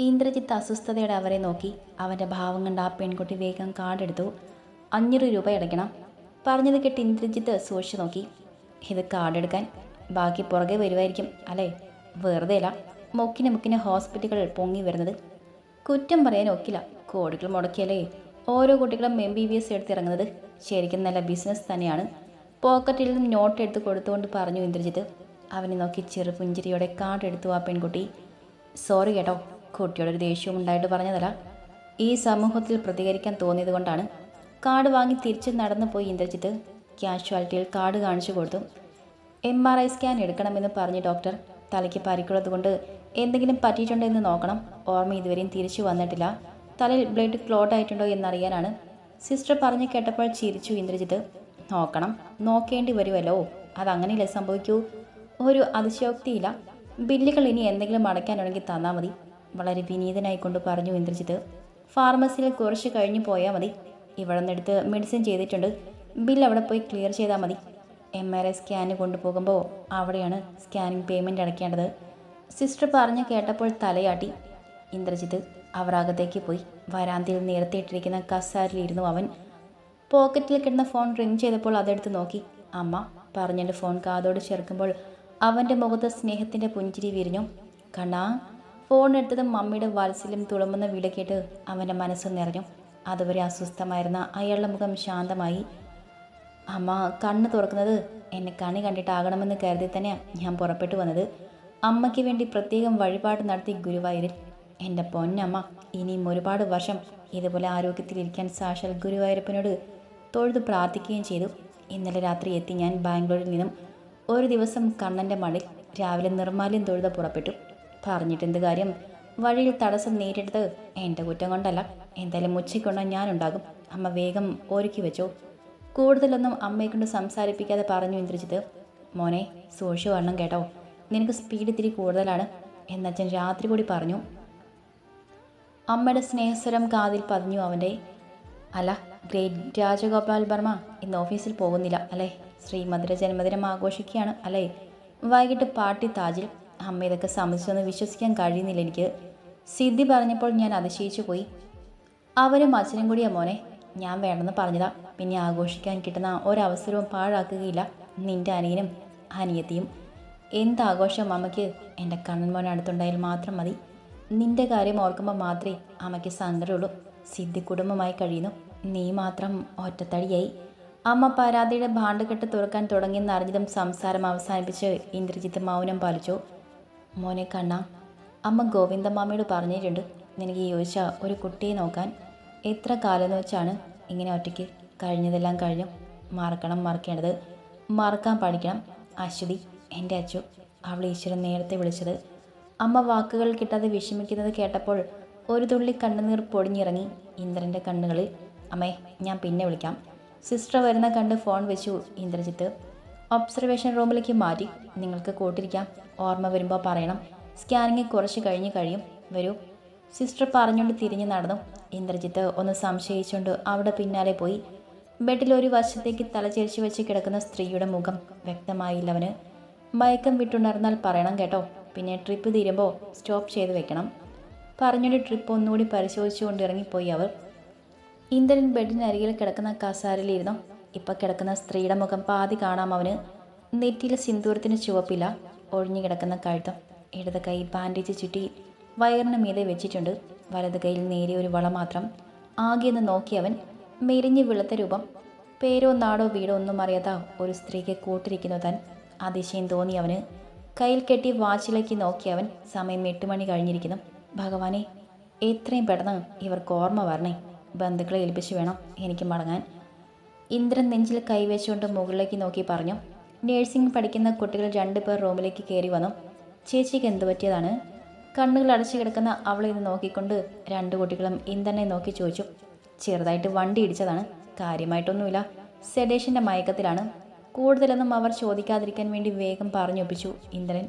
ഇന്ദ്രജിത്ത് അസ്വസ്ഥതയോടെ അവരെ നോക്കി. അവന്റെ ഭാവം കണ്ട ആ പെൺകുട്ടി വേഗം കാർഡെടുത്തു. അഞ്ഞൂറ് രൂപ അടയ്ക്കണം. പറഞ്ഞത് കേട്ട് ഇന്ദ്രജിത്ത് സൂക്ഷിച്ചു നോക്കി. ഇത് കാർഡെടുക്കാൻ ബാക്കി പുറകെ വരുമായിരിക്കും അല്ലേ? വെറുതെ അല്ല. മുക്കിന് മുക്കിന് ഹോസ്പിറ്റലുകൾ പൊങ്ങി വരുന്നത്. കുറ്റം പറയാൻ ഒക്കില്ല. കോടികൾ മുടക്കിയല്ലേ? ഓരോ കുട്ടികളും എം ബി ബി എസ് എടുത്തിറങ്ങുന്നത് ശരിക്കും നല്ല ബിസിനസ് തന്നെയാണ്. പോക്കറ്റിൽ നിന്നും നോട്ട് എടുത്ത് കൊടുത്തുകൊണ്ട് പറഞ്ഞു ഇന്ദ്രജിത്ത്. അവനെ നോക്കി ചെറുപുഞ്ചിരിയോടെ കാർഡ് എടുത്തു ആ പെൺകുട്ടി. സോറി കേട്ടോ. കുട്ടിയോടൊരു ദേഷ്യവും ഉണ്ടായിട്ട് പറഞ്ഞതല്ല. ഈ സമൂഹത്തിൽ പ്രതികരിക്കാൻ തോന്നിയത് കൊണ്ടാണ്. കാർഡ് വാങ്ങി തിരിച്ച് നടന്നു പോയി ഇന്ദ്രജിത്ത് ക്യാഷ്വാലിറ്റിയിൽ കാർഡ് കാണിച്ചു കൊടുത്തു. എം ആർ ഐ സ്കാൻ എടുക്കണമെന്ന് പറഞ്ഞ് ഡോക്ടർ തലയ്ക്ക് പരിക്കുള്ളത് കൊണ്ട് എന്തെങ്കിലും പറ്റിയിട്ടുണ്ടോ എന്ന് നോക്കണം. ഓർമ്മ ഇതുവരെയും തിരിച്ചു വന്നിട്ടില്ല. തലയിൽ ബ്ലഡ് ക്ലോട്ട് ആയിട്ടുണ്ടോ എന്നറിയാനാണ്. സിസ്റ്റർ പറഞ്ഞു കേട്ടപ്പോൾ ചിരിച്ചു ഇന്ദ്രജിത്ത്. നോക്കണം നോക്കേണ്ടി വരുമല്ലോ അതങ്ങനെയല്ലേ സംഭവിക്കൂ? ഒരു അതിശയോക്തിയില്ല. ബില്ലുകൾ ഇനി എന്തെങ്കിലും അടയ്ക്കാനുണ്ടെങ്കിൽ തന്നാൽ മതി. വളരെ വിനീതനായിക്കൊണ്ട് പറഞ്ഞു ഇന്ദ്രജിത്ത്. ഫാർമസിയിൽ കുറച്ച് കഴിഞ്ഞു പോയാൽ മതി. ഇവിടെ നിന്നെടുത്ത് മെഡിസിൻ ചെയ്തിട്ടുണ്ട്. ബിൽ അവിടെ പോയി ക്ലിയർ ചെയ്താൽ മതി. എം ആർ ഐ സ്കാന് കൊണ്ടുപോകുമ്പോൾ അവിടെയാണ് സ്കാനിങ് പേയ്മെന്റ് അടയ്ക്കേണ്ടത്. സിസ്റ്റർ പറഞ്ഞ് കേട്ടപ്പോൾ തലയാട്ടി. ഇന്ദ്രജിത്ത് അവർ അകത്തേക്ക് പോയി. വരാന്തയിൽ നേരത്തെ ഇട്ടിരിക്കുന്ന കസാരിലിരുന്നു അവൻ. പോക്കറ്റിൽ കിടന്ന ഫോൺ റിങ് ചെയ്തപ്പോൾ അതെടുത്ത് നോക്കി. അമ്മ പറഞ്ഞിട്ട് ഫോൺ കാതോട് ചേർക്കുമ്പോൾ അവന്റെ മുഖത്ത് സ്നേഹത്തിന്റെ പുഞ്ചിരി വിരിഞ്ഞു. കണ്ണാ ഫോൺ എടുത്തത് മമ്മിയുടെ വാത്സല്യം തുളുമ്പുന്ന വിള കേട്ട് അവന്റെ മനസ്സ് നിറഞ്ഞു. അതുവരെ അസ്വസ്ഥമായിരുന്ന അയാളുടെ മുഖം ശാന്തമായി. അമ്മ കണ്ണ് തുറക്കുന്നത് എന്നെ കണി കണ്ടിട്ടാകണമെന്ന് കരുതി തന്നെയാണ് ഞാൻ പുറപ്പെട്ടു വന്നത്. അമ്മയ്ക്ക് വേണ്ടി പ്രത്യേകം വഴിപാട് നടത്തി ഗുരുവായൂരിൽ. എന്റെ പൊന്നമ്മ ഇനിയും ഒരുപാട് വർഷം ഇതുപോലെ ആരോഗ്യത്തിലിരിക്കാൻ സാക്ഷാൽ ഗുരുവായൂരപ്പനോട് തൊഴുത് പ്രാർത്ഥിക്കുകയും ചെയ്തു. ഇന്നലെ രാത്രി എത്തി ഞാൻ ബാംഗ്ലൂരിൽ നിന്നും ഒരു ദിവസം കണ്ണന്റെ മടിൽ രാവിലെ നിർമ്മാല്യം തൊഴുത പുറപ്പെട്ടു. പറഞ്ഞിട്ടെന്ത് കാര്യം? വഴിയിൽ തടസ്സം നേരിട്ടത് എന്റെ കുറ്റം കൊണ്ടല്ല. എന്തായാലും ഉച്ചയ്ക്കൊണ്ട ഞാനുണ്ടാകും. അമ്മ വേഗം ഒരുക്കി വെച്ചോ. കൂടുതലൊന്നും അമ്മയെ കൊണ്ട് സംസാരിപ്പിക്കാതെ പറഞ്ഞു ഇന്ദ്രജിത് മോനെ സൂക്ഷിച്ചു വരണം കേട്ടോ. നിനക്ക് സ്പീഡ് ഇത്തിരി കൂടുതലാണ്. എന്നച്ഛൻ രാത്രി കൂടി പറഞ്ഞു. അമ്മയുടെ സ്നേഹസ്വരം കാതിൽ പതിഞ്ഞു അവന്റെ അല്ല ഗ്രേറ്റ് രാജഗോപാൽ വർമ്മ ഇന്ന് ഓഫീസിൽ പോകുന്നില്ല അല്ലേ? ശ്രീമധുര ജന്മദിനം ആഘോഷിക്കുകയാണ് അല്ലേ? വൈകിട്ട് പാട്ടി താജിൽ അമ്മ ഇതൊക്കെ സമ്മതിച്ചെന്ന് വിശ്വസിക്കാൻ കഴിയുന്നില്ല എനിക്ക്. സിദ്ധി പറഞ്ഞപ്പോൾ ഞാൻ അതിശയിച്ചു പോയി. അവരും അച്ഛനും കൂടിയാ മോനെ. ഞാൻ വേണമെന്ന് പറഞ്ഞതാ. പിന്നെ ആഘോഷിക്കാൻ കിട്ടുന്ന ഒരവസരവും പാഴാക്കുകയില്ല. നിന്റെ അനിയനും അനിയത്തിയും. എന്താഘോഷം അമ്മയ്ക്ക്? എന്റെ കണ്ണൻ മോൻ അടുത്തുണ്ടായാൽ മാത്രം മതി. നിന്റെ കാര്യം ഓർക്കുമ്പോൾ മാത്രമേ അമ്മയ്ക്ക് സങ്കടമുള്ളൂ. സിദ്ധി കുടുംബമായി കഴിയുന്നു. നീ മാത്രം ഒറ്റത്തടിയായി. അമ്മ പരാതിയുടെ ഭാണ്ഡക്കെട്ട് തുറക്കാൻ തുടങ്ങിയെന്നറിഞ്ഞതും സംസാരം അവസാനിപ്പിച്ച് ഇന്ദ്രജിത്ത് മൗനം പാലിച്ചു. മോനെ കണ്ണ അമ്മ ഗോവിന്ദമാമയോട് പറഞ്ഞിട്ടുണ്ട് നിനക്ക് യോജിച്ച ഒരു കുട്ടിയെ നോക്കാൻ. എത്ര കാലം വെച്ചാണ് ഇങ്ങനെ ഒറ്റയ്ക്ക് കഴിഞ്ഞതെല്ലാം കഴിഞ്ഞു. മറക്കണം മറക്കേണ്ടത്. മറക്കാൻ പഠിക്കണം. അശ്വതി എന്റെ അച്ചു അവൾ ഈശ്വരൻ നേരത്തെ വിളിച്ചത്. അമ്മ വാക്കുകൾ കിട്ടാതെ വിഷമിക്കുന്നത് കേട്ടപ്പോൾ ഒരു തുള്ളി കണ്ണുനീർ പൊടിഞ്ഞിറങ്ങി ഇന്ദ്രന്റെ കണ്ണുകളിൽ. അമ്മേ ഞാൻ പിന്നെ വിളിക്കാം. സിസ്റ്റർ വരുന്ന കണ്ട് ഫോൺ വെച്ചു ഇന്ദ്രജിത്ത്. ഒബ്സർവേഷൻ റൂമിലേക്ക് മാറ്റി. നിങ്ങൾക്ക് കൂട്ടിരിക്കാം. ഓർമ്മ വരുമ്പോൾ പറയണം. സ്കാനിങ് കുറച്ച് കഴിഞ്ഞ് കഴിയും. വരൂ. സിസ്റ്റർ പറഞ്ഞുകൊണ്ട് തിരിഞ്ഞു നടന്നു. ഇന്ദ്രജിത്ത് ഒന്ന് സംശയിച്ചുകൊണ്ട് അവിടെ പിന്നാലെ പോയി. ബെഡിൽ ഒരു വശത്തേക്ക് തലചരിച്ചു വെച്ച് കിടക്കുന്ന സ്ത്രീയുടെ മുഖം വ്യക്തമായില്ലവന് മയക്കം വിട്ടുണർന്നാൽ പറയണം കേട്ടോ. പിന്നെ ട്രിപ്പ് തീരുമ്പോൾ സ്റ്റോപ്പ് ചെയ്ത് വെക്കണം. പറഞ്ഞുകൊണ്ട് ട്രിപ്പ് ഒന്നുകൂടി പരിശോധിച്ചുകൊണ്ട് ഇറങ്ങിപ്പോയി അവർ. ഇന്ദ്രൻ ബെഡിനരികിൽ കിടക്കുന്ന കസാരയിലിരുന്നു. ഇപ്പം കിടക്കുന്ന സ്ത്രീയുടെ മുഖം പാതി കാണാം അവന്. നെറ്റിയിൽ സിന്ദൂരത്തിന് ചുവപ്പില്ല ഒഴിഞ്ഞു കിടക്കുന്ന കഴുത്തം. ഇടത് കൈ ബാൻഡേജ് ചുറ്റി വയറിന് മീതെ വെച്ചിട്ടുണ്ട്. വലത് കൈയിൽ നേരിയ ഒരു വള മാത്രം. ആകെയെന്ന് നോക്കി നോക്കിയവൻ മെരിഞ്ഞ് വിളത്ത രൂപം. പേരോ നാടോ വീടോ ഒന്നും അറിയാത്ത ഒരു സ്ത്രീക്ക് കൂട്ടിരിക്കുന്നു താൻ. അതിശയം തോന്നി അവന്. കയ്യിൽ കെട്ടി വാച്ചിലേക്ക് നോക്കിയവൻ സമയം എട്ട് മണി കഴിഞ്ഞിരിക്കുന്നു. ഭഗവാനെ എത്രയും പെട്ടെന്ന് ഇവർക്ക് ഓർമ്മ വരണേ. ബന്ധുക്കളെ ഏൽപ്പിച്ച് വേണം എനിക്ക് മടങ്ങാൻ. ഇന്ദ്രൻ നെഞ്ചിൽ കൈവച്ചുകൊണ്ട് മുകളിലേക്ക് നോക്കി പറഞ്ഞു നേഴ്സിംഗ് പഠിക്കുന്ന കുട്ടികൾ രണ്ടുപേർ റൂമിലേക്ക് കയറി വന്നു. ചേച്ചിക്ക് എന്ത് പറ്റിയതാണ്? കണ്ണുകൾ അടച്ചു കിടക്കുന്ന അവളെ ഇത് നോക്കിക്കൊണ്ട് രണ്ടു കുട്ടികളും ഇന്ദ്രനെ നോക്കി ചോദിച്ചു ചെറുതായിട്ട് വണ്ടി ഇടിച്ചതാണ്. കാര്യമായിട്ടൊന്നുമില്ല. സെഡേഷന്റെ മയക്കത്തിലാണ്. കൂടുതലൊന്നും അവർ ചോദിക്കാതിരിക്കാൻ വേണ്ടി വേഗം പറഞ്ഞൊപ്പിച്ചു ഇന്ദ്രൻ.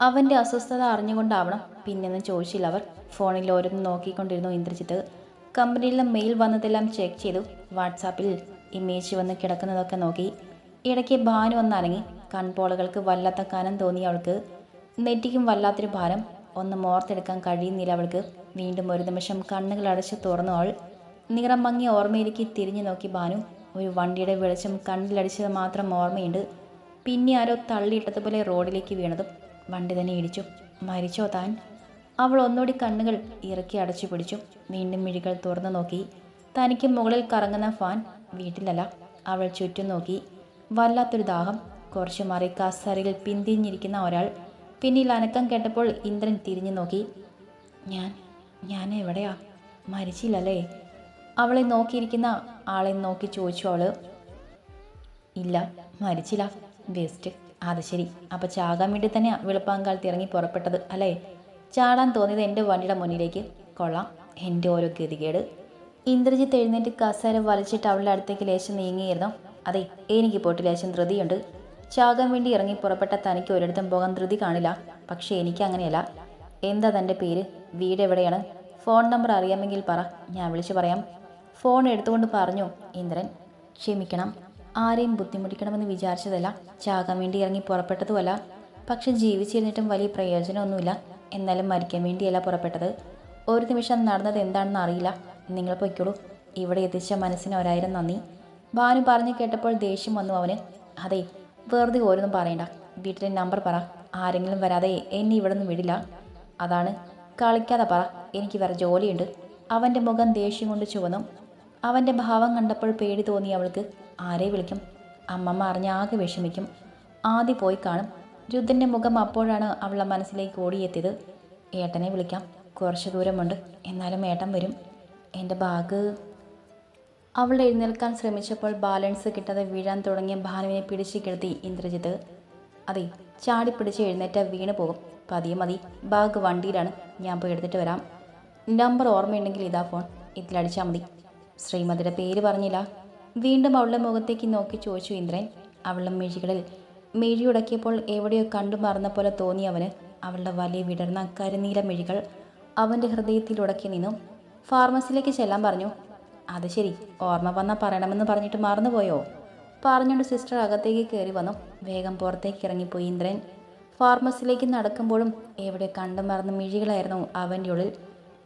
അവന്റെ അസ്വസ്ഥത അറിഞ്ഞുകൊണ്ടാവണം പിന്നെയൊന്നും ചോദിച്ചില്ല അവർ. ഫോണിൽ ഓരോന്ന് നോക്കിക്കൊണ്ടിരുന്നു ഇന്ദ്രജിത്ത്. കമ്പനിയിലെ മെയിൽ വന്നതെല്ലാം ചെക്ക് ചെയ്തു. വാട്സാപ്പിൽ ഇമേജ് വന്ന് കിടക്കുന്നതൊക്കെ നോക്കി ഇടയ്ക്ക് ഭാനു ഒന്ന് അനങ്ങി. കൺപോളകൾക്ക് വല്ലാത്ത കനം തോന്നി അവൾക്ക്. നെറ്റിക്കും വല്ലാത്തൊരു ഭാരം. ഒന്ന് മോർത്തെടുക്കാൻ കഴിയുന്നില്ല അവൾക്ക്. വീണ്ടും ഒരു നിമിഷം കണ്ണുകൾ അടച്ച് തുറന്നു അവൾ. നിറം മങ്ങിയ ഓർമ്മയിലേക്ക് തിരിഞ്ഞു നോക്കി ഭാനു. ഒരു വണ്ടിയുടെ വെളിച്ചം കണ്ണിലടിച്ചത് മാത്രം ഓർമ്മയുണ്ട്. പിന്നെ ആരോ തള്ളിയിട്ടതുപോലെ റോഡിലേക്ക് വീണതും വണ്ടി തന്നെ ഇടിച്ചു. മരിച്ചോ താൻ? അവൾ ഒന്നുകൂടി കണ്ണുകൾ ഇറക്കി അടച്ചു പിടിച്ചു. വീണ്ടും മിഴികൾ തുറന്നു നോക്കി. തനിക്ക് മുകളിൽ കറങ്ങുന്ന ഫാൻ. വീട്ടിലല്ല. അവൾ ചുറ്റും നോക്കി. വല്ലാത്തൊരു ദാഹം. കുറച്ചു മാറി കാസറിയിൽ പിന്തിരിഞ്ഞിരിക്കുന്ന ഒരാൾ പിന്നിൽ അനക്കം കേട്ടപ്പോൾ ഇന്ദ്രൻ തിരിഞ്ഞു നോക്കി. ഞാൻ ഞാൻ എവിടെയാ? മരിച്ചില്ലല്ലേ? അവളെ നോക്കിയിരിക്കുന്ന ആളെ നോക്കി ചോദിച്ചു അവൾ. ഇല്ല മരിച്ചില്ല. വേസ്റ്റ്. അത് ശരി. അപ്പം ചാകാൻ വേണ്ടി തന്നെ വെളുപ്പാങ്കാലത്ത് ഇറങ്ങി പുറപ്പെട്ടത് അല്ലേ? ചാടാൻ തോന്നിയത് എന്റെ വണ്ടിയുടെ മുന്നിലേക്ക്. കൊള്ളാം. എന്റെ ഓരോ ഗതികേട്. ഇന്ദ്രജിത്ത് എഴുന്നേറ്റ് കസേര വലിച്ചിട്ട് അവളുടെ അടുത്തേക്ക് ലേശം നീങ്ങിയിരുന്നു. അതെ എനിക്ക് പോട്ട് ലേശം ധൃതിയുണ്ട്. ചാകാൻ വേണ്ടി ഇറങ്ങി പുറപ്പെട്ട തനിക്ക് ഒരിടത്തും പോകാൻ ധൃതി കാണില്ല. പക്ഷേ എനിക്ക് അങ്ങനെയല്ല. എന്താ തന്റെ പേര്? വീട് എവിടെയാണ്? ഫോൺ നമ്പർ അറിയാമെങ്കിൽ പറ. ഞാൻ വിളിച്ചു പറയാം. ഫോൺ എടുത്തുകൊണ്ട് പറഞ്ഞു ഇന്ദ്രൻ ക്ഷമിക്കണം. ആരെയും ബുദ്ധിമുട്ടിക്കണമെന്ന് വിചാരിച്ചതല്ല. ചാകാൻ വേണ്ടി ഇറങ്ങി പുറപ്പെട്ടതുമല്ല. പക്ഷെ ജീവിച്ചിരുന്നിട്ടും വലിയ പ്രയോജനമൊന്നുമില്ല. എന്നാലും മരിക്കാൻ വേണ്ടിയല്ല പുറപ്പെട്ടത്. ഒരു നിമിഷം നടന്നത് എന്താണെന്ന് അറിയില്ല. നിങ്ങൾ പൊയ്ക്കോളൂ. ഇവിടെ എത്തിച്ച മനസ്സിന് ഒരായിരം നന്ദി. ഭാനു പറഞ്ഞു കേട്ടപ്പോൾ ദേഷ്യം വന്നു അവന്. അതെ വെറുതെ ഓരോന്നും പറയണ്ട. വീട്ടിലെ നമ്പർ പറ. ആരെങ്കിലും വരാതെ എന്നെ ഇവിടെ നിന്ന് വിടില്ല. അതാണ്. കളിക്കാതെ പറ. എനിക്ക് വേറെ ജോലിയുണ്ട്. അവന്റെ മുഖം ദേഷ്യം കൊണ്ട് ചുവന്നു. അവന്റെ ഭാവം കണ്ടപ്പോൾ പേടി തോന്നി അവൾക്ക്. ആരെ വിളിക്കും? അമ്മമ്മ അറിഞ്ഞ ആകെ വിഷമിക്കും. ആദ്യം പോയി കാണും. രുദ്രന്റെ മുഖം അപ്പോഴാണ് അവളുടെ മനസ്സിലേക്ക് ഓടിയെത്തിയത്. ഏട്ടനെ വിളിക്കാം. കുറച്ച് ദൂരമുണ്ട്. എന്നാലും ഏട്ടൻ വരും. എന്റെ ബാഗ്. അവൾ എഴുന്നേൽക്കാൻ ശ്രമിച്ചപ്പോൾ ബാലൻസ് കിട്ടാതെ വീഴാൻ തുടങ്ങിയ ഭാനുവിനെ പിടിച്ചു കിടത്തി ഇന്ദ്രജിത്ത്. അതെ ചാടി പിടിച്ച് എഴുന്നേറ്റ വീണ് പോകും. പതിയെ മതി. ബാഗ് വണ്ടിയിലാണ്. ഞാൻ പോയി എടുത്തിട്ട് വരാം. നമ്പർ ഓർമ്മയുണ്ടെങ്കിൽ ഇതാ ഫോൺ. ഇതിലടിച്ചാൽ മതി. ശ്രീമതിയുടെ പേര് പറഞ്ഞില്ല. വീണ്ടും അവളുടെ മുഖത്തേക്ക് നോക്കി ചോദിച്ചു ഇന്ദ്രൻ. അവളുടെ മിഴികളിൽ മിഴിയുടക്കിയപ്പോൾ എവിടെയോ കണ്ടു മറന്ന പോലെ തോന്നി അവന്. അവളുടെ വലിയ വിടർന്ന കരുനീല മിഴികൾ അവന്റെ ഹൃദയത്തിൽ ഉടക്കി നിന്നു. ഫാർമസിയിലേക്ക് ചെല്ലാൻ പറഞ്ഞു. അത് ശരി ഓർമ്മ വന്നാൽ പറയണമെന്ന് പറഞ്ഞിട്ട് മറന്നുപോയോ? പറഞ്ഞുകൊണ്ട് സിസ്റ്റർ അകത്തേക്ക് കയറി വന്നു. വേഗം പുറത്തേക്ക് ഇറങ്ങിപ്പോയി ഇന്ദ്രൻ. ഫാർമസിയിലേക്ക് നടക്കുമ്പോഴും എവിടെ കണ്ടു മറന്ന മിഴികളായിരുന്നു അവന്റെ ഉള്ളിൽ.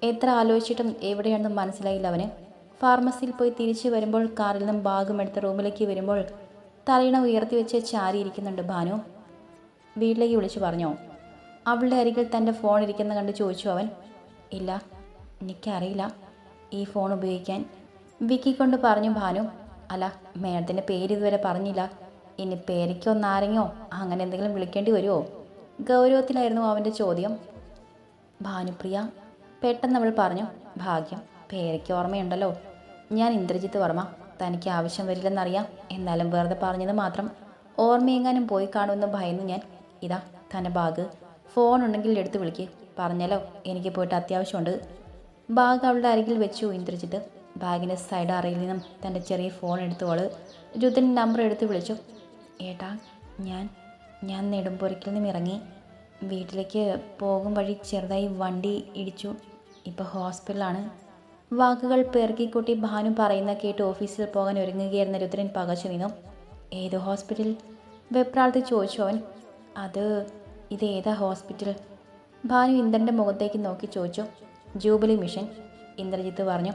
എത്ര ആലോചിച്ചിട്ടും എവിടെയാണെന്ന് മനസ്സിലായില്ല അവന്. ഫാർമസിയിൽ പോയി തിരിച്ചു വരുമ്പോൾ കാറിൽ നിന്നും ബാഗും എടുത്ത് റൂമിലേക്ക് വരുമ്പോൾ തലയിണ ഉയർത്തി വെച്ച് ചാരിയിരിക്കുന്നുണ്ട് ഭാനു. വീട്ടിലേക്ക് വിളിച്ചു പറഞ്ഞോ. അവളുടെ അരികിൽ തന്റെ ഫോൺ ഇരിക്കുന്ന കണ്ട് ചോദിച്ചു അവൻ. ഇല്ല എനിക്കറിയില്ല. ഈ ഫോൺ ഉപയോഗിക്കാൻ. വിക്കി കൊണ്ട് പറഞ്ഞു ഭാനു അല്ല മേഡത്തിന്റെ പേര് ഇതുവരെ പറഞ്ഞില്ല. ഇനി പേരയ്ക്കോ നാരങ്ങയോ അങ്ങനെ എന്തെങ്കിലും വിളിക്കേണ്ടി വരുമോ ഗൗരവത്തിലായിരുന്നു അവന്റെ ചോദ്യം. ഭാനുപ്രിയ പെട്ടെന്ന് അവൾ പറഞ്ഞു ഭാഗ്യം പേരയ്ക്ക് ഓർമ്മയുണ്ടല്ലോ. ഞാൻ ഇന്ദ്രജിത്ത് വർമ്മ. തനിക്ക് ആവശ്യം വരില്ലെന്നറിയാം. എന്നാലും വെറുതെ പറഞ്ഞത് മാത്രം ഓർമ്മയെങ്ങാനും പോയി കാണുമെന്ന് ഭയന്ന് ഞാൻ ഇതാ തന്റെ ബാഗ് ഫോൺ ഉണ്ടെങ്കിൽ എടുത്ത് വിളിക്ക്. പറഞ്ഞല്ലോ എനിക്ക് പോയിട്ട് അത്യാവശ്യമുണ്ട്. ബാഗ് അവളുടെ അരികിൽ വെച്ചു ഇന്ദ്രജിത്ത്. ബാഗിന്റെ സൈഡ് അറയിൽ നിന്നും തന്റെ ചെറിയ ഫോൺ എടുത്തു അവൾ ജുദ്ധന്റെ നമ്പർ എടുത്ത് വിളിച്ചു. ഏട്ടാ ഞാൻ ഞാൻ നെടുമ്പുരയ്ക്കിൽ നിന്നും ഇറങ്ങി. വീട്ടിലേക്ക് പോകും വഴി ചെറുതായി വണ്ടി ഇടിച്ചു. ഇപ്പോൾ ഹോസ്പിറ്റലാണ് വാക്കുകൾ പെറുക്കിക്കൂട്ടി ഭാനു പറയുന്ന കേട്ട് ഓഫീസിൽ പോകാൻ ഒരുങ്ങുകയായിരുന്ന രുദ്രൻ പകച്ചു നിന്നു. ഏത് ഹോസ്പിറ്റൽ വെപ്രാളത്തിൽ ചോദിച്ചു അവൻ. അത് ഇത് ഏതാ ഹോസ്പിറ്റൽ ഭാനു ഇന്ദ്രന്റെ മുഖത്തേക്ക് നോക്കി ചോദിച്ചു. ജൂബിലി മിഷൻ ഇന്ദ്രജിത്ത് പറഞ്ഞു.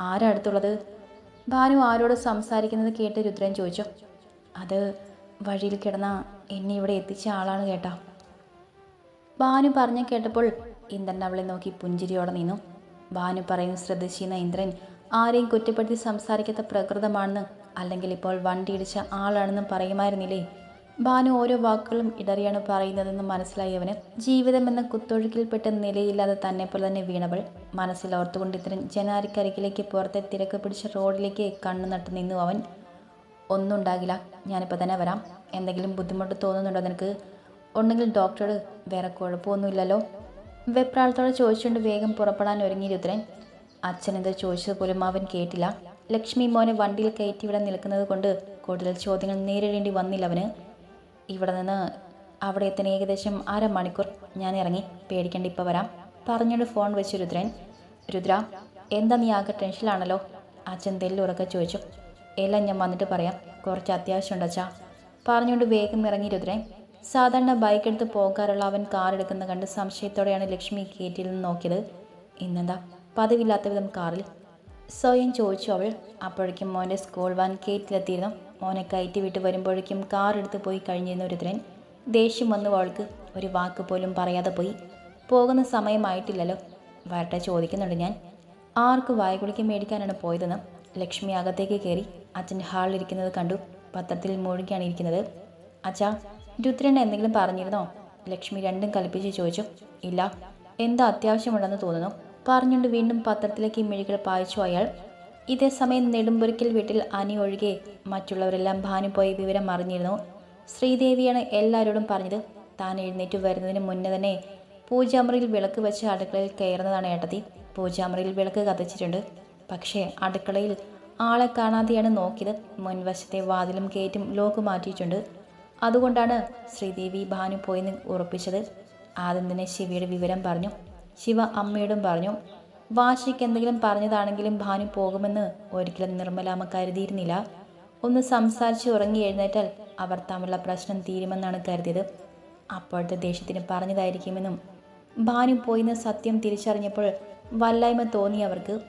ആരാ അടുത്തുള്ളത്? ഭാനു ആരോട് സംസാരിക്കുന്നത് കേട്ട് രുദ്രൻ ചോദിച്ചു. അത് വഴിയിൽ കിടന്ന എന്നെ ഇവിടെ എത്തിച്ച ആളാണ് കേട്ടാ. ഭാനു പറഞ്ഞു കേട്ടപ്പോൾ ഇന്ദ്രൻ അവളെ നോക്കി പുഞ്ചിരിയോടെ നിന്നു. ഭാനു പറയുന്നത് ശ്രദ്ധിച്ചിരുന്ന ഇന്ദ്രൻ ആരെയും കുറ്റപ്പെടുത്തി സംസാരിക്കാത്ത പ്രകൃതമാണെന്ന് അല്ലെങ്കിൽ ഇപ്പോൾ വണ്ടി ഇടിച്ച ആളാണെന്നും പറയുമായിരുന്നില്ലേ? ഭാനു ഓരോ വാക്കുകളും ഇടറിയാണ് പറയുന്നതെന്ന് മനസ്സിലായി അവന് ജീവിതമെന്ന കുത്തൊഴുക്കിൽപ്പെട്ട നിലയില്ലാതെ തന്നെ പോലെ തന്നെ വീണവൾ മനസ്സിൽ ഓർത്തുകൊണ്ട് ഇത്തരം ജനാരിക്കരികിലേക്ക് പുറത്തെ തിരക്ക് പിടിച്ച റോഡിലേക്ക് കണ്ണു നട്ട് നിന്നു അവൻ. ഒന്നും ഉണ്ടാകില്ല ഞാനിപ്പോൾ തന്നെ വരാം. എന്തെങ്കിലും ബുദ്ധിമുട്ട് തോന്നുന്നുണ്ടോ നിനക്ക്? ഉണ്ടെങ്കിൽ ഡോക്ടറോട് വേറെ കുഴപ്പമൊന്നുമില്ലല്ലോ? വെപ്രാളത്തോടെ ചോദിച്ചുകൊണ്ട് വേഗം പുറപ്പെടാൻ ഒരുങ്ങി രുദ്രൻ. അച്ഛനെന്ത് ചോദിച്ചത് പോലും അവൻ കേട്ടില്ല. ലക്ഷ്മി മോനെ വണ്ടിയിൽ കയറ്റി ഇവിടെ നിൽക്കുന്നത് കൊണ്ട് കൂടുതൽ ചോദ്യങ്ങൾ നേരിടേണ്ടി വന്നില്ല അവന്. ഇവിടെ നിന്ന് അവിടെ എത്താൻ ഏകദേശം അരമണിക്കൂർ ഞാൻ ഇറങ്ങി. പേടിക്കേണ്ട ഇപ്പോൾ വരാം. പറഞ്ഞുകൊണ്ട് ഫോൺ വെച്ചു രുദ്രൻ. രുദ്ര എന്താ നീ ആകെ ടെൻഷനിലാണല്ലോ അച്ഛൻ തെല്ലുറക്കെ ചോദിച്ചു. എല്ലാം ഞാൻ വന്നിട്ട് പറയാം. കുറച്ച് അത്യാവശ്യമുണ്ട് അച്ഛാ. പറഞ്ഞുകൊണ്ട് വേഗം ഇറങ്ങി രുദ്രൻ. സാധാരണ ബൈക്ക് എടുത്ത് പോകാറുള്ള അവൻ കാർ എടുക്കുന്ന കണ്ട് സംശയത്തോടെയാണ് ലക്ഷ്മി ഗേറ്റിൽ നിന്ന് നോക്കിയത്. ഇന്നെന്താ? പതിവില്ലാത്ത വിധം കാറിൽ സ്വയം ചോദിച്ചു അവൾ അപ്പോഴേക്കും മോന്റെ സ്കൂൾ വാൻ ഗേറ്റിലെത്തിയിരുന്നു മോനെ കയറ്റി വിട്ട് വരുമ്പോഴേക്കും കാർ എടുത്ത് പോയി കഴിഞ്ഞിരുന്ന ഒരുത്തരൻ ദേഷ്യം വന്നു അവൾക്ക് ഒരു വാക്ക് പോലും പറയാതെ പോയി. പോകുന്ന സമയമായിട്ടില്ലല്ലോ വരട്ടെ ചോദിക്കുന്നുണ്ട് ഞാൻ. ആർക്ക് വായകുളിക്ക് മേടിക്കാനാണ് പോയതെന്ന് ലക്ഷ്മി അകത്തേക്ക് കയറി അച്ഛന്റെ ഹാളിലിരിക്കുന്നത് കണ്ടു. പത്രത്തിൽ മുഴുകിയാണ് ഇരിക്കുന്നത്. അച്ഛാ രുദ്രൻ എന്തെങ്കിലും പറഞ്ഞിരുന്നോ? ലക്ഷ്മി രണ്ടും കൽപ്പിച്ച് ചോദിച്ചു. ഇല്ല എന്താ അത്യാവശ്യമുണ്ടെന്ന് തോന്നുന്നു. പറഞ്ഞുകൊണ്ട് വീണ്ടും പത്രത്തിലേക്ക് മിഴികൾ പായിച്ചു അയാൾ. ഇതേ സമയം നെടുമ്പുരയ്ക്കൽ വീട്ടിൽ അനി ഒഴികെ മറ്റുള്ളവരെല്ലാം ഭാനു പോയി വിവരം അറിഞ്ഞിരുന്നു. ശ്രീദേവിയാണ് എല്ലാവരോടും പറഞ്ഞത് താൻ എഴുന്നേറ്റ് വരുന്നതിന് മുന്നേ തന്നെ പൂജാമുറിയിൽ വിളക്ക് വെച്ച് അടുക്കളയിൽ കയറുന്നതാണ് ഏട്ടത്തി. പൂജാമുറിയിൽ വിളക്ക് കത്തിച്ചിട്ടുണ്ട്. പക്ഷേ അടുക്കളയിൽ ആളെ കാണാതെയാണ് നോക്കിയത്. മുൻവശത്തെ വാതിലും ഗേറ്റും ലോക്ക് മാറ്റിയിട്ടുണ്ട്. അതുകൊണ്ടാണ് ശ്രീദേവി ഭാനു പോയെന്ന് ഉറപ്പിച്ചത്. ആദ്യം തന്നെ ശിവയുടെ വിവരം പറഞ്ഞു. ശിവ അമ്മയോടും പറഞ്ഞു വാശിക്ക് എന്തെങ്കിലും പറഞ്ഞതാണെങ്കിലും ഭാനു പോകുമെന്ന് ഒരിക്കലും നിർമ്മലാമ്മ കരുതിയിരുന്നില്ല. ഒന്ന് സംസാരിച്ച് ഉറങ്ങി എഴുന്നേറ്റാൽ അവർ തമ്മിലുള്ള പ്രശ്നം തീരുമെന്നാണ് കരുതിയത്. അപ്പോഴത്തെ ദേഷ്യത്തിന് പറഞ്ഞതായിരിക്കുമെന്നും ഭാനു പോയിന്ന് സത്യം തിരിച്ചറിഞ്ഞപ്പോൾ വല്ലായ്മ തോന്നി അവർക്ക്.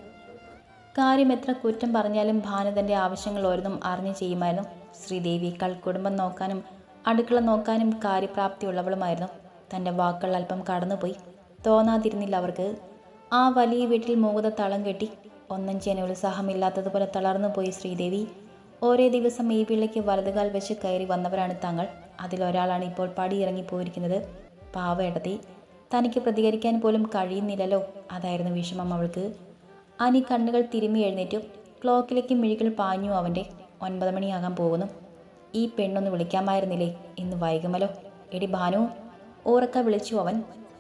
കാര്യം എത്ര കുറ്റം പറഞ്ഞാലും ഭാനു തന്റെ ആവശ്യങ്ങൾ ഓരോന്നും അറിഞ്ഞു ചെയ്യുമായിരുന്നു. ശ്രീദേവിയേക്കാൾ കുടുംബം നോക്കാനും അടുക്കള നോക്കാനും കാര്യപ്രാപ്തിയുള്ളവളുമായിരുന്നു. തന്റെ വാക്കുകൾ അല്പം കടന്നുപോയി. തോന്നാതിരുന്നില്ല അവർക്ക്. ആ വലിയ വീട്ടിൽ മൂകത തളം കെട്ടി ഒന്നും ചെയ്യാൻ ഉത്സാഹമില്ലാത്തതുപോലെ തളർന്നു പോയി ശ്രീദേവി. ഓരോ ദിവസം ഈ പിള്ളയ്ക്ക് വലതുകാൽ വെച്ച് കയറി വന്നവരാണ് താങ്കൾ അതിലൊരാളാണ് ഇപ്പോൾ പടിയിറങ്ങിപ്പോയിരിക്കുന്നത് പോയിരിക്കുന്നത്. പാവേടത്തി തനിക്ക് പ്രതികരിക്കാൻ പോലും കഴിയുന്നില്ലല്ലോ. അതായിരുന്നു വിഷമം അവൾക്ക്. അനി കണ്ണുകൾ തിരുമ്മി എഴുന്നേറ്റു. ക്ലോക്കിലേക്ക് മിഴികൾ പാഞ്ഞു അവന്റെ ഒൻപത് മണിയാകാൻ പോകുന്നു. ഈ പെണ്ണൊന്ന് വിളിക്കാമായിരുന്നില്ലേ? ഇന്ന് വൈകുമല്ലോ. എടി ഭാനു ഓറക്ക വിളിച്ചു അവൻ.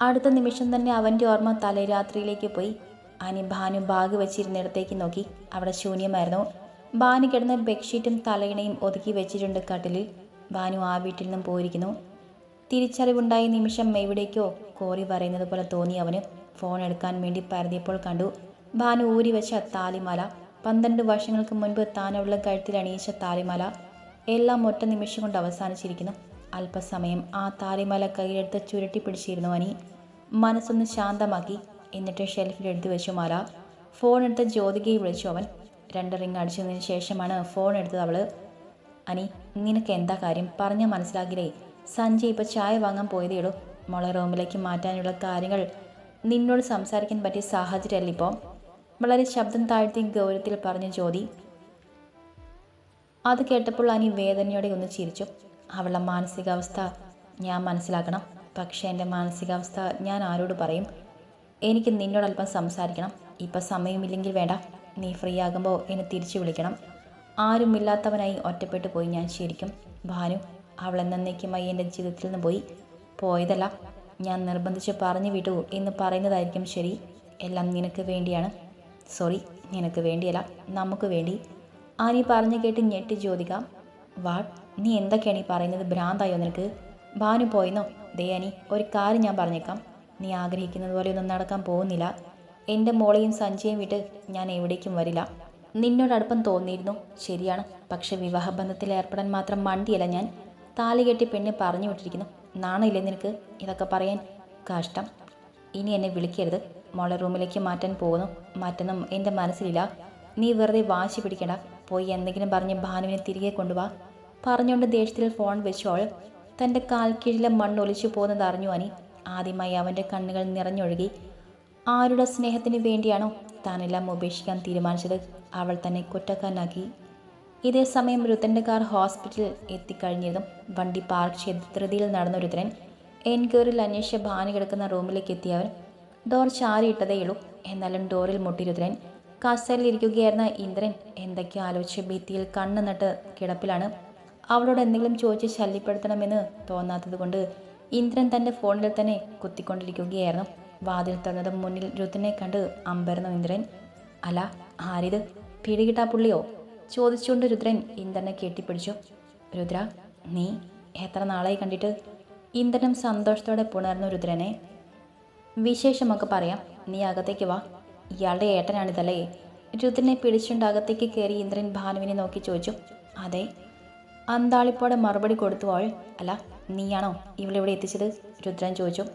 അടുത്ത നിമിഷം തന്നെ അവന്റെ ഓർമ്മ തലേരാത്രിയിലേക്ക് പോയി. അനി ഭാനു ബാഗ് വെച്ചിരുന്നിടത്തേക്ക് നോക്കി. അവിടെ ശൂന്യമായിരുന്നു. ഭാനു കിടന്ന ബെഡ്ഷീറ്റും തലയിണയും ഒതുക്കി വെച്ചിട്ടുണ്ട് കട്ടിലിൽ. ഭാനു ആ വീട്ടിൽ നിന്നും പോയിരിക്കുന്നു. തിരിച്ചറിവുണ്ടായ നിമിഷം എവിടേക്കോ കോറി പറയുന്നത് പോലെ തോന്നി അവന്. ഫോൺ എടുക്കാൻ വേണ്ടി പരതിയപ്പോൾ കണ്ടു. ഭാനു ഊരി വെച്ച താലിമാല. പന്ത്രണ്ട് വർഷങ്ങൾക്ക് മുൻപ് താനുള്ള കഴുത്തിൽ അണിയിച്ച താലിമാല. എല്ലാം ഒറ്റ നിമിഷം കൊണ്ട് അവസാനിച്ചിരിക്കുന്നു. അല്പസമയം ആ താലിമാല കയ്യിലെടുത്ത് ചുരുട്ടി പിടിച്ചിരുന്നു അനി. മനസ്സൊന്ന് ശാന്തമാക്കി. എന്നിട്ട് ഷെൽഫിൽ എടുത്തു വെച്ചു മാല ഫോൺ എടുത്ത് ജ്യോതികയെ വിളിച്ചു അവൻ. രണ്ട് റിങ് അടിച്ചതിന് ശേഷമാണ് ഫോൺ എടുത്തത് അവൾ. അനി നിനക്ക് എന്താ കാര്യം? പറഞ്ഞാൽ മനസ്സിലാകില്ലേ? സഞ്ജയ് ഇപ്പോൾ ചായ വാങ്ങാൻ പോയതേ ഉള്ളൂ. മോളെ റൂമിലേക്ക് മാറ്റാനുള്ള കാര്യങ്ങൾ നിന്നോട് സംസാരിക്കാൻ പറ്റിയ സാഹചര്യമല്ല ഇപ്പോൾ വളരെ ശബ്ദം താഴ്ത്തി ഗൗരവത്തിൽ പറഞ്ഞ ജ്യോതി. അത് കേട്ടപ്പോൾ അനി വേദനയോടെ ഒന്ന് ചിരിച്ചു. അവളുടെ മാനസികാവസ്ഥ ഞാൻ മനസ്സിലാക്കണം. പക്ഷേ എന്റെ മാനസികാവസ്ഥ ഞാൻ ആരോട് പറയും? എനിക്ക് നിന്നോട് അല്പം സംസാരിക്കണം. ഇപ്പം സമയമില്ലെങ്കിൽ വേണ്ട. നീ ഫ്രീ ആകുമ്പോൾ എന്നെ തിരിച്ചു വിളിക്കണം. ആരുമില്ലാത്തവനായി ഒറ്റപ്പെട്ടു പോയി ഞാൻ ശരിക്കും. ഭാനു അവൾ എന്നേക്കുമായി എന്റെ ജീവിതത്തിൽ നിന്ന് പോയി. പോയതല്ല ഞാൻ നിർബന്ധിച്ച് പറഞ്ഞു വിട്ടു എന്ന് പറയുന്നതായിരിക്കും ശരി. എല്ലാം നിനക്ക് വേണ്ടിയാണ്. സോറി നിനക്ക് വേണ്ടിയല്ല നമുക്ക് വേണ്ടി. ആ നീ പറഞ്ഞു കേട്ട് ഞെട്ടി ജ്യോതിക വാട്ട്? നീ എന്തൊക്കെയാണ് ഈ പറയുന്നത്? ഭ്രാന്തായോ നിനക്ക്? ഭാനു പോയിന്നോ? ദയാനി ഒരു കാര്യം ഞാൻ പറഞ്ഞേക്കാം. നീ ആഗ്രഹിക്കുന്നത് പോലെ ഒന്നും നടക്കാൻ പോകുന്നില്ല. എന്റെ മോളെയും സഞ്ജയും വിട്ട് ഞാൻ എവിടേക്കും വരില്ല. നിന്നോട് അടുപ്പം തോന്നിയിരുന്നു. ശരിയാണ്. പക്ഷെ വിവാഹബന്ധത്തിൽ ഏർപ്പെടാൻ മാത്രം മണ്ടിയല്ല ഞാൻ. താലി കെട്ടി പെണ്ണ് പറഞ്ഞു വിട്ടിരിക്കുന്നു. നാണയില്ലേ നിനക്ക്? ഇതൊക്കെ പറയാൻ കഷ്ടം. ഇനി എന്നെ വിളിക്കരുത്. മോളെ റൂമിലേക്ക് മാറ്റാൻ പോകുന്നു. മാറ്റണം എന്റെ മനസ്സിലില്ല. നീ വെറുതെ വാശി പിടിക്കണ്ട. പോയി എന്തെങ്കിലും പറഞ്ഞ് ഭാനുവിനെ തിരികെ കൊണ്ടുവാ. പറഞ്ഞുകൊണ്ട് ദേഷ്യത്തിൽ ഫോൺ വെച്ചോൾ. തന്റെ കാൽ കീഴിലെ മണ്ണ് ഒലിച്ചു പോകുന്നത് അറിഞ്ഞു അനി. ആദ്യമായി അവന്റെ കണ്ണുകൾ നിറഞ്ഞൊഴുകി. ആരുടെ സ്നേഹത്തിന് വേണ്ടിയാണോ താനെല്ലാം ഉപേക്ഷിക്കാൻ തീരുമാനിച്ചത്? അവൾ തന്നെ കുറ്റക്കാരനാക്കി. ഇതേ സമയം രുദ്രന്റെ കാർ ഹോസ്പിറ്റലിൽ എത്തിക്കഴിഞ്ഞതും വണ്ടി പാർക്ക് ചെയ്ത് ധൃതിയിൽ നടന്ന രുദ്രൻ എൻക്വയറിൽ അന്വേഷിച്ച ഭാനി കിടക്കുന്ന റൂമിലേക്ക് എത്തിയവൻ ഡോർ ചാരിയിട്ടതേയുള്ളൂ എന്നാലും ഡോറിൽ മുട്ടി രുദ്രൻ കസേരയിൽ ഇരിക്കുകയായിരുന്ന ഇന്ദ്രൻ എന്തൊക്കെയോ ആലോചിച്ച് ഭിത്തിയിൽ കണ്ണ് നട്ട് കിടപ്പിലാണ്. അവളോട് എന്തെങ്കിലും ചോദിച്ച് ശല്യപ്പെടുത്തണമെന്ന് തോന്നാത്തതുകൊണ്ട് ഇന്ദ്രൻ തന്റെ ഫോണിൽ തന്നെ കുത്തിക്കൊണ്ടിരിക്കുകയായിരുന്നു. വാതിൽ തന്നത് മുന്നിൽ രുദ്രനെ കണ്ട് അമ്പരന്നു ഇന്ദ്രൻ അല്ല ആരിത്? പിടികിട്ടാ പുള്ളിയോ? ചോദിച്ചുകൊണ്ട് രുദ്രൻ ഇന്ദ്രനെ കെട്ടിപ്പിടിച്ചു. രുദ്ര നീ എത്ര നാളായി കണ്ടിട്ട്? ഇന്ദ്രനും സന്തോഷത്തോടെ പുണർന്നു രുദ്രനെ. വിശേഷമൊക്കെ പറയാം. നീ അകത്തേക്ക് വാ. ഇയാളുടെ ഏട്ടനാണിതല്ലേ? രുദ്രനെ പിടിച്ചുകൊണ്ട് അകത്തേക്ക് കയറി ഇന്ദ്രൻ ഭാനുവിനെ നോക്കി ചോദിച്ചു. അതെ അന്താളിപ്പോടെ മറുപടി കൊടുത്തു അവൾ. അല്ല നീയാണോ ഇവളിവിടെ എത്തിച്ചത്? രുദ്രൻ ചോദിച്ചു.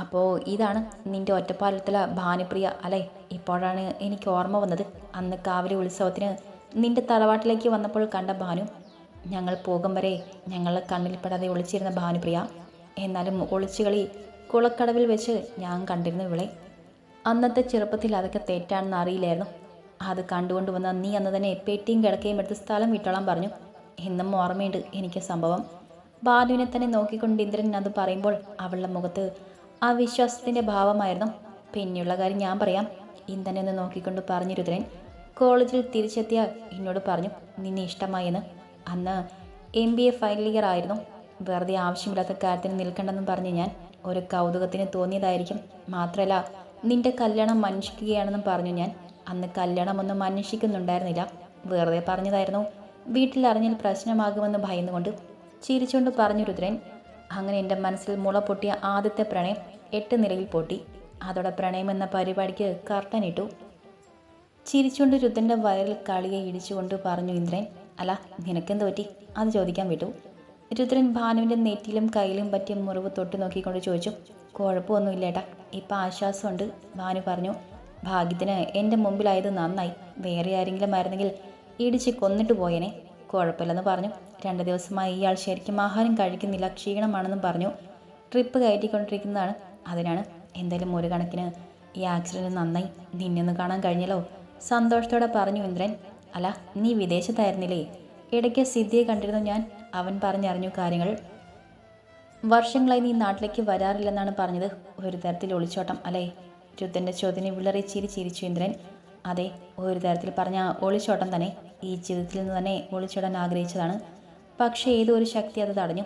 അപ്പോൾ ഇതാണ് നിന്റെ ഒറ്റപ്പാലത്തിലെ ഭാനുപ്രിയ അല്ലേ? ഇപ്പോഴാണ് എനിക്ക് ഓർമ്മ വന്നത്. അന്ന് കാവലി ഉത്സവത്തിന് നിന്റെ തറവാട്ടിലേക്ക് വന്നപ്പോൾ കണ്ട ഭാനു ഞങ്ങൾ പോകും വരെ ഞങ്ങളുടെ കണ്ണിൽപ്പെടാതെ ഒളിച്ചിരുന്ന ഭാനുപ്രിയ എന്നാലും ഒളിച്ചുകളി കുളക്കടവിൽ വെച്ച് ഞാൻ കണ്ടിരുന്നു ഇവളെ. അന്നത്തെ ചെറുപ്പത്തിൽ അതൊക്കെ തെറ്റാണെന്ന് അറിയില്ലായിരുന്നു. അത് കണ്ടുകൊണ്ട് വന്ന നീ അന്ന് തന്നെ പെട്ടിയും കിടക്കയും എടുത്ത് സ്ഥലം വിട്ടോളാൻ പറഞ്ഞു. എന്നും ഓർമ്മയുണ്ട് എനിക്ക് സംഭവം. ബാലുവിനെ തന്നെ നോക്കിക്കൊണ്ട് ഇന്ദ്രൻ അത് പറയുമ്പോൾ അവളുടെ മുഖത്ത് ആ വിശ്വാസത്തിന്റെ ഭാവമായിരുന്നു. പിന്നെയുള്ള കാര്യം ഞാൻ പറയാം. ഇന്ദ്രനെ ഒന്ന് നോക്കിക്കൊണ്ട് പറഞ്ഞു രുദ്രൻ. കോളേജിൽ തിരിച്ചെത്തിയ എന്നോട് പറഞ്ഞു നിന്നെ ഇഷ്ടമായെന്ന്. അന്ന് M B A final year ആയിരുന്നു. വെറുതെ ആവശ്യമില്ലാത്ത കാര്യത്തിന് നിൽക്കണ്ടെന്നും പറഞ്ഞ് ഞാൻ ഒരു കൗതുകത്തിന് തോന്നിയതായിരിക്കും. മാത്രമല്ല നിന്റെ കല്യാണം അന്വേഷിക്കുകയാണെന്നും പറഞ്ഞു ഞാൻ. അന്ന് കല്യാണമൊന്നും അന്വേഷിക്കുന്നുണ്ടായിരുന്നില്ല വെറുതെ പറഞ്ഞതായിരുന്നു. വീട്ടിൽ അറിഞ്ഞാൽ പ്രശ്നമാകുമെന്ന് ഭയന്നുകൊണ്ട് ചിരിച്ചുകൊണ്ട് പറഞ്ഞു രുദ്രൻ അങ്ങനെ എന്റെ മനസ്സിൽ മുള പൊട്ടിയ ആദ്യത്തെ പ്രണയം എട്ട് നിലയിൽ പൊട്ടി. അതോടെ പ്രണയം എന്ന പരിപാടിക്ക് കർട്ടനിട്ടു. ചിരിച്ചുകൊണ്ട് രുദ്രന്റെ വയറിൽ കളിയെ ഇടിച്ചുകൊണ്ട് പറഞ്ഞു ഇന്ദ്രൻ അല്ല നിനക്കെന്ത് പറ്റി? അത് ചോദിക്കാൻ വിട്ടു. രുദ്രൻ ഭാനുവിന്റെ നെറ്റിയിലും കയ്യിലും പറ്റിയ മുറിവ് തൊട്ട് നോക്കിക്കൊണ്ട് ചോദിച്ചു കുഴപ്പമൊന്നുമില്ല ഏട്ടാ ഇപ്പം ആശ്വാസമുണ്ട്. ഭാനു പറഞ്ഞു ഭാഗ്യത്തിന് എന്റെ മുമ്പിലായത് നന്നായി. വേറെ ആരെങ്കിലും ആയിരുന്നെങ്കിൽ ഇടിച്ച് കൊന്നിട്ട് പോയനെ. കുഴപ്പമില്ലെന്ന് പറഞ്ഞു. രണ്ട് ദിവസമായി ഇയാൾ ശരിക്കും ആഹാരം കഴിക്കുന്നില്ല ക്ഷീണമാണെന്നും പറഞ്ഞു. ട്രിപ്പ് കയറ്റിക്കൊണ്ടിരിക്കുന്നതാണ്. അതിനാണ് എന്തായാലും ഒരു കണക്കിന് ഈ ആക്സിഡന്റ് നന്നായി നിന്നൊന്ന് കാണാൻ കഴിഞ്ഞല്ലോ. സന്തോഷത്തോടെ പറഞ്ഞു ഇന്ദ്രൻ. അല്ല നീ വിദേശത്തായിരുന്നില്ലേ? ഇടയ്ക്ക് സിദ്ധിയെ കണ്ടിരുന്നു ഞാൻ. അവൻ പറഞ്ഞറിഞ്ഞു കാര്യങ്ങൾ. വർഷങ്ങളായി നീ നാട്ടിലേക്ക് വരാറില്ലെന്നാണ് പറഞ്ഞത്. ഒരു തരത്തിൽ ഒളിച്ചോട്ടം അല്ലേ? രുദ്രന്റെ ചോദ്യം വിളറി ചിരി ചിരിച്ചു ഇന്ദ്രൻ. അതെ ഒരു തരത്തിൽ പറഞ്ഞ ഒളിച്ചോട്ടം തന്നെ. ഈ ജീവിതത്തിൽ നിന്ന് തന്നെ ഒളിച്ചോടാൻ ആഗ്രഹിച്ചതാണ്. പക്ഷേ ഏതോ ഒരു ശക്തി അത് തടഞ്ഞു.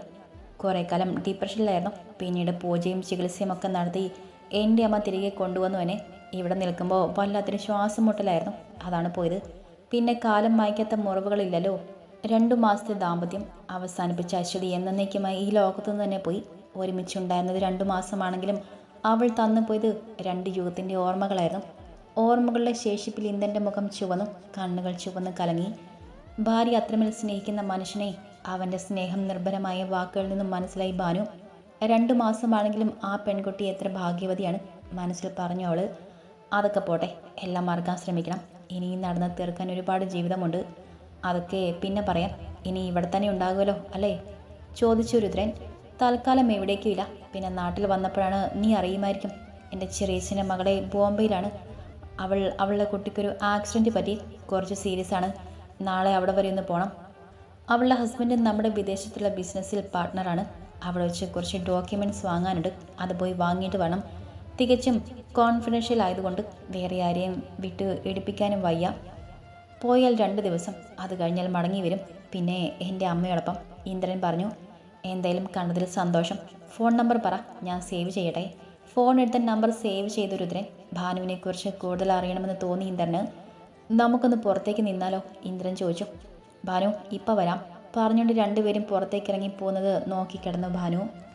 കുറേ കാലം ഡിപ്രഷനിലായിരുന്നു പിന്നീട് പൂജയും ചികിത്സയും ഒക്കെ നടത്തി എന്റെ അമ്മ തിരികെ കൊണ്ടുവന്നു എന്നെ. ഇവിടെ നിൽക്കുമ്പോൾ വല്ലാത്തൊരു ശ്വാസം മുട്ടലായിരുന്നു അതാണ് പോയത്. പിന്നെ കാലം മായ്ക്കാത്ത മുറിവുകളില്ലല്ലോ. രണ്ടു മാസത്തെ ദാമ്പത്യം അവസാനിപ്പിച്ച അശ്വതി എന്നേക്കുമായി ഈ ലോകത്തുനിന്ന് തന്നെ പോയി. ഒരുമിച്ചുണ്ടായിരുന്നത് രണ്ടു മാസമാണെങ്കിലും അവൾ തന്നു പോയത് രണ്ട് യുഗത്തിന്റെ ഓർമ്മകളായിരുന്നു. ഓർമ്മകളുടെ ശേഷിപ്പിൽ ഇന്ദന്റെ മുഖം ചുവന്നു കണ്ണുകൾ ചുവന്ന് കലങ്ങി. ഭാര്യ അത്രമേൽ സ്നേഹിക്കുന്ന മനുഷ്യനെ അവന്റെ സ്നേഹം നിർഭരമായ വാക്കുകളിൽ നിന്നും മനസ്സിലായി ബാനു രണ്ടു മാസമാണെങ്കിലും ആ പെൺകുട്ടി എത്ര ഭാഗ്യവതിയാണ് മനസ്സിൽ പറഞ്ഞു അവൾ അതൊക്കെ പോട്ടെ എല്ലാം മറക്കാൻ ശ്രമിക്കണം. ഇനിയും നടന്ന് തീർക്കാൻ ഒരുപാട് ജീവിതമുണ്ട്. അതൊക്കെ പിന്നെ പറയാം. ഇനി ഇവിടെ തന്നെ ഉണ്ടാകുമല്ലോ അല്ലേ? ചോദിച്ചു രുദ്രൻ. തൽക്കാലം എവിടേക്കും ഇല്ല. പിന്നെ നാട്ടിൽ വന്നപ്പോഴാണ് നീ അറിയുമായിരിക്കും. എന്റെ ചെറിയച്ഛന്റെ മകളെ ബോംബെയിലാണ്. അവൾ അവളുടെ കുട്ടിക്കൊരു ആക്സിഡന്റ് പറ്റി കുറച്ച് സീരിയസ് ആണ്. നാളെ അവിടെ വരെ ഒന്ന് പോകണം അവളുടെ ഹസ്ബൻഡ് നമ്മുടെ വിദേശത്തുള്ള ബിസിനസ്സിൽ പാർട്ട്ണറാണ് അവിടെ വെച്ച് കുറച്ച് ഡോക്യുമെന്റ്സ് വാങ്ങാനുണ്ട്. അത് പോയി വാങ്ങിയിട്ട് വേണം. തികച്ചും കോൺഫിഡൻഷ്യൽ ആയതുകൊണ്ട് വേറെ ആരെയും വിട്ട് എടുപ്പിക്കാനും വയ്യ. പോയാൽ രണ്ട് ദിവസം. അത് കഴിഞ്ഞാൽ മടങ്ങി വരും. പിന്നെ എന്റെ അമ്മയോടൊപ്പം ഇന്ദ്രൻ പറഞ്ഞു എന്തായാലും കണ്ടതിൽ സന്തോഷം. ഫോൺ നമ്പർ പറ. ഞാൻ സേവ് ചെയ്യട്ടെ. ഫോൺ എടുത്ത നമ്പർ സേവ് ചെയ്തു രുദ്രൻ ഭാനുവിനെക്കുറിച്ച് കൂടുതൽ അറിയണമെന്ന് തോന്നി ഇന്ദ്രന്. നമുക്കൊന്ന് പുറത്തേക്ക് നിന്നാലോ? ഇന്ദ്രൻ ചോദിച്ചു. ഭാനു ഇപ്പം വരാം. പറഞ്ഞുകൊണ്ട് രണ്ടുപേരും പുറത്തേക്ക് ഇറങ്ങി പോകുന്നത് നോക്കിക്കിടന്നു ഭാനു.